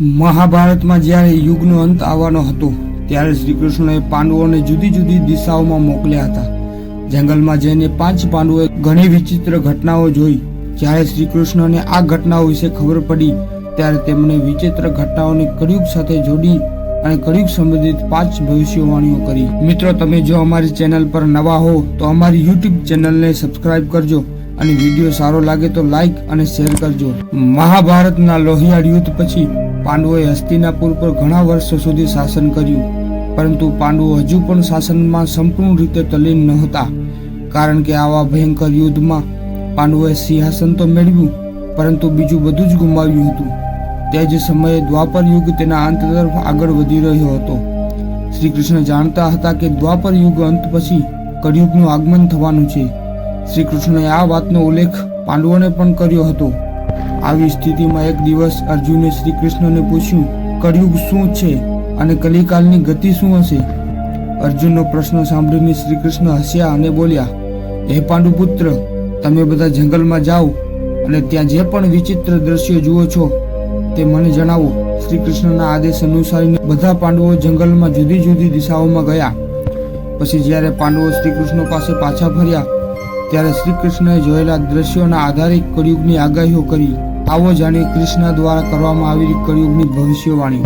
મહાભારતમાં જ્યારે યુગનો અંત આવવાનો હતો, ત્યારે શ્રી કૃષ્ણએ પાંડવોને જુદી જુદી દિશાઓમાં મોકલ્યા હતા. જંગલમાં જઈને પાંચ પાંડવોએ ઘણી વિચિત્ર ઘટનાઓ જોઈ. જ્યારે શ્રી કૃષ્ણને આ ઘટનાઓ વિશે ખબર પડી, ત્યારે તેમણે વિચિત્ર ઘટનાઓને કળિયુગ સાથે જોડી અને કળિયુગ સંબંધિત પાંચ ભવિષ્યવાણીઓ કરી. મિત્રો, તમે જો અમારી ચેનલ પર નવા હો, તો અમારી યુટ્યુબ ચેનલને સબસ્ક્રાઇબ કરજો અને વીડિયો સારો લાગે તો લાઈક અને શેર કરજો. મહાભારતના લોહિયાળ યુદ્ધ પછી પાંડવોએ હસ્તિનાપુર પર ઘણા વર્ષો સુધી શાસન કર્યું. પરંતુ પાંડવો હજુ પણ શાસનમાં સંપૂર્ણ રીતે તલીન નહોતા કારણ કે આવા ભયંકર યુદ્ધમાં પાંડવોએ સિંહાસન તો મેળવ્યું, પરંતુ બીજું બધું જ ગુમાવ્યું હતું. તે જ સમયે દ્વાપર યુગ તેના અંત તરફ આગળ વધી રહ્યો હતો. શ્રી કૃષ્ણ જાણતા હતા કે દ્વાપર યુગ અંત પછી કળિયુગનું આગમન થવાનું છે. શ્રી કૃષ્ણએ આ વાતનો ઉલ્લેખ પાંડવોને પણ કર્યો હતો. આવી સ્થિતિમાં એક દિવસ અર્જુને શ્રી કૃષ્ણને પૂછ્યું, કળિયુગ શું છે અને કલિકાલની ગતિ શું હશે? અર્જુનનો પ્રશ્ન સાંભળીને શ્રી કૃષ્ણ હસ્યા અને બોલ્યા, હે પાંડુપુત્ર, તમે બધા જંગલમાં જાઓ અને ત્યાં જે પણ વિચિત્ર દ્રશ્યો જુઓ છો, તે મને જણાવો. શ્રી કૃષ્ણના આદેશ અનુસાર બધા પાંડવો જંગલમાં જુદી જુદી દિશાઓમાં ગયા. પછી જ્યારે પાંડવો શ્રી કૃષ્ણ પાસે પાછા ફર્યા ત્યારે શ્રી કૃષ્ણએ જોયેલા દ્રશ્યોના આધારે કળિયુગની આગાહીઓ કરી. આવો જાણીએ કૃષ્ણ દ્વારા કરવામાં આવેલી કળિયુગની ભવિષ્યવાણી.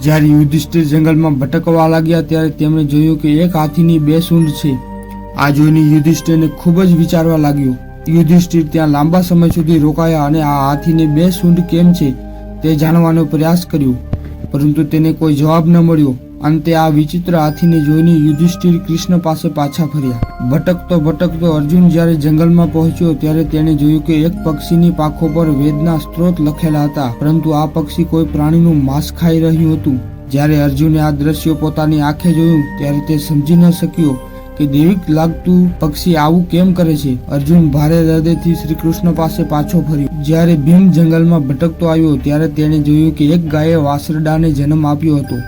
જ્યારે યુધિષ્ઠિર જંગલમાં ભટકવા લાગ્યા ત્યારે તેમણે જોયું કે એક હાથીની બે સૂંઢ છે. આ જોઈને યુધિષ્ઠિરને ખૂબ જ વિચારવા લાગ્યો. યુધિષ્ઠિર ત્યાં લાંબા સમય સુધી રોકાયા અને આ હાથીની બે સૂંઢ કેમ છે તે જાણવાનો પ્રયાસ કર્યો. પરંતુ તેને કોઈ જવાબ ન મળ્યો. અંતે આ વિચિત્ર હાથીને જોઈને યુધિષ્ઠિર કૃષ્ણ પાસે પાછા ફર્યા. ભટકતો ભટકતો અર્જુન જ્યારે જંગલમાં પહોંચ્યો ત્યારે તેણે જોયું કે એક પક્ષીની પાંખો પર વેદના સ્ત્રોત લખેલા હતા, પરંતુ આ પક્ષી કોઈ પ્રાણીનું માંસ ખાઈ રહ્યું હતું. જ્યારે અર્જુને આ દ્રશ્યો પોતાની આંખે જોયું, ત્યારે તે સમજી ન શક્યો કે દૈવિક લાગતું પક્ષી આવું કેમ કરે છે. અર્જુન ભારે હૃદયથી શ્રી કૃષ્ણ પાસે પાછો ફર્યો. જ્યારે ભીમ જંગલમાં ભટકતો આવ્યો, ત્યારે તેણે જોયું કે એક ગાયે વાસરડાને જન્મ આપ્યો હતો.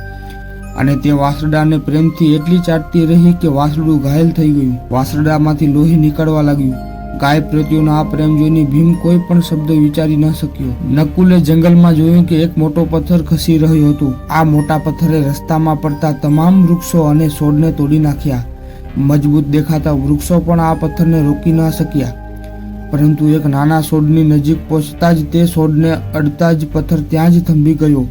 અને તે વાસરડાને પ્રેમથી એટલી ચાટતી રહી કે વાસરડું ઘાયલ થઈ ગયું. વાસરડામાંથી લોહી નીકળવા લાગ્યું. ગાય પ્રત્યેનો આ પ્રેમ જોઈને ભીમ કોઈ પણ શબ્દ વિચારી ન શક્યો. નકુલે જંગલમાં જોયું કે એક મોટો પથ્થર ખસી રહ્યો હતો. આ મોટા પથ્થરે રસ્તામાં પડતા તમામ વૃક્ષો અને છોડને તોડી નાખ્યા. મજબૂત દેખાતા વૃક્ષો પણ આ પથ્થરને રોકી ન શક્યા. પરંતુ એક નાના છોડની નજીક પહોંચતા જ તે છોડને અડતા જ પથ્થર ત્યાં જ થંભી ગયો.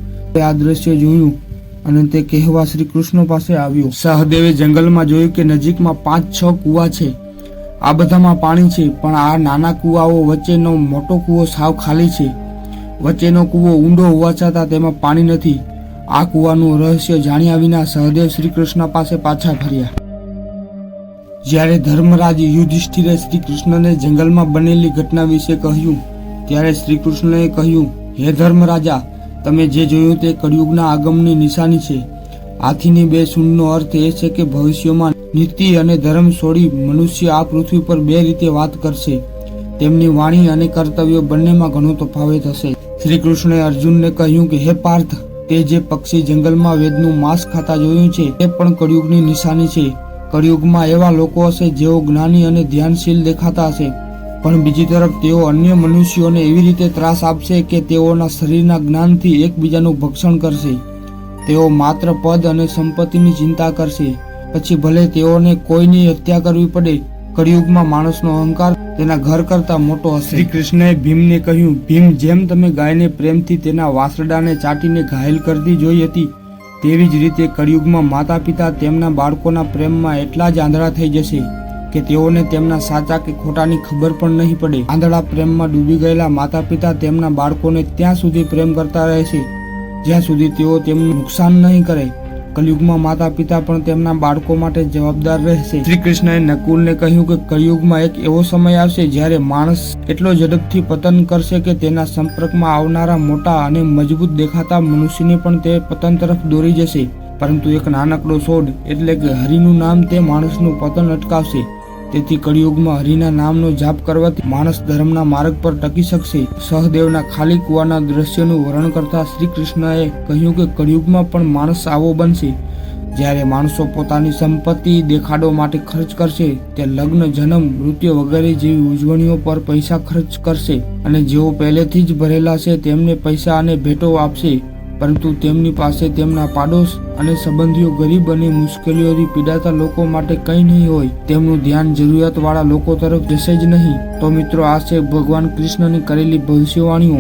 આ દ્રશ્ય જોયું અને તે કહેવા શ્રી કૃષ્ણ પાસે આવ્યો. સહદેવે જંગલમાં જોયું કે નજીકમાં પાંચ છ કુવા છે. આ બધામાં પાણી છે, પણ આ નાના કુવાઓ વચ્ચેનો મોટો કુવો સાવ ખાલી છે. વચ્ચેનો કુવો ઊંડો હોવા છતાં તેમાં પાણી નથી. આ કુવાનું રહસ્ય જાણ્યા વિના સહદેવ શ્રી કૃષ્ણ પાસે પાછા ફર્યા. જ્યારે ધર્મરાજ યુધિષ્ઠિરે શ્રી કૃષ્ણને જંગલમાં બનેલી ઘટના વિશે કહ્યું, ત્યારે શ્રી કૃષ્ણએ કહ્યું, હે ધર્મરાજા તમે જે જોયું તે કળિયુગના આગમની નિશાની છે. હાથીની બે સૂંઢનો અર્થ એ છે કે ભવિષ્યમાં નીતિ અને ધર્મ છોડી મનુષ્ય આ પૃથ્વી પર બે રીતે વાત કરશે. તેમની વાણી અને કર્તવ્યો બંનેમાં ઘણો તફાવત હશે. શ્રી કૃષ્ણે અર્જુનને કહ્યું કે, હે પાર્થ, તે જે પક્ષી જંગલમાં વેદનું માંસ ખાતા જોયું છે, તે પણ કળિયુગની નિશાની છે. કળિયુગમાં એવા લોકો હશે જેઓ જ્ઞાની અને ધ્યાનશીલ દેખાતા હશે. પણ બીજી તરફ તેઓ અન્ય મનુષ્યોને એવી રીતે ત્રાસ આપશે કે તેઓના શરીરના જ્ઞાનથી એકબીજાનું ભક્ષણ કરશે. તેઓ માત્ર પદ અને સંપત્તિની ચિંતા કરશે. પછી ભલે તેઓને કોઈની હત્યા કરવી પડે, કળિયુગમાં માણસનો અહંકાર તેના ઘર કરતા મોટો હશે. શ્રી કૃષ્ણએ ભીમને કહ્યું, ભીમ, જેમ તમે ગાયને પ્રેમથી તેના વાસરડાને ચાટીને ઘાયલ કરતી જોઈ હતી, તેવી જ રીતે કળિયુગમાં માતા પિતા તેમના બાળકોના પ્રેમમાં એટલા જ આંધળા થઈ જશે. કે તેઓને તેમના સાચા કે ખોટાની ખબર પણ નહીં પડે. આંધળા પ્રેમમાં ડૂબી ગયેલા માતા પિતા તેમના બાળકોને ત્યાં સુધી પ્રેમ કરતા રહેશે જ્યાં સુધી તેઓ તેમનું નુકસાન નહીં કરે. કલયુગમાં માતા પિતા પણ તેમના બાળકો માટે જવાબદાર રહેશે. શ્રી કૃષ્ણએ નકુલને કહ્યું કે કલયુગમાં એક એવો સમય આવશે જ્યારે માણસ એટલો ઝડપથી પતન કરશે કે તેના સંપર્કમાં આવનારા મોટા અને મજબૂત દેખાતા મનુષ્યને પણ તે પતન તરફ દોરી જશે. પરંતુ એક નાનકડો છોડ એટલે કે હરિનું નામ તે માણસનું પતન અટકાવશે. તેથી કળિયુગમાં હરિના નામનો જાપ કરવાથી માણસ ધર્મના માર્ગ પર ટકી શકશે. સહદેવના ખાલી કુવાના દ્રશ્યનું વર્ણન કરતા શ્રી કૃષ્ણએ કહ્યું કે કળિયુગમાં પણ માણસ આવો બનશે. જ્યારે માણસો પોતાની સંપત્તિ દેખાડો માટે ખર્ચ કરશે, તે લગ્ન, જન્મ, મૃત્યુ વગેરે જેવી ઉજવણીઓ પર પૈસા ખર્ચ કરશે અને જેઓ પહેલેથી જ ભરેલા છે તેમને પૈસા અને ભેટો આપશે. પરંતુ તેમની પાસે તેમના પાડોશ અને સંબંધીઓ ગરીબ અને મુશ્કેલીઓથી પીડાતા લોકો માટે કંઈ નહીં હોય. તેમનું ધ્યાન જરૂરિયાતવાળા લોકો તરફ જશે જ નહીં. તો મિત્રો, આ છે ભગવાન કૃષ્ણની કરેલી ભવિષ્યવાણીઓ.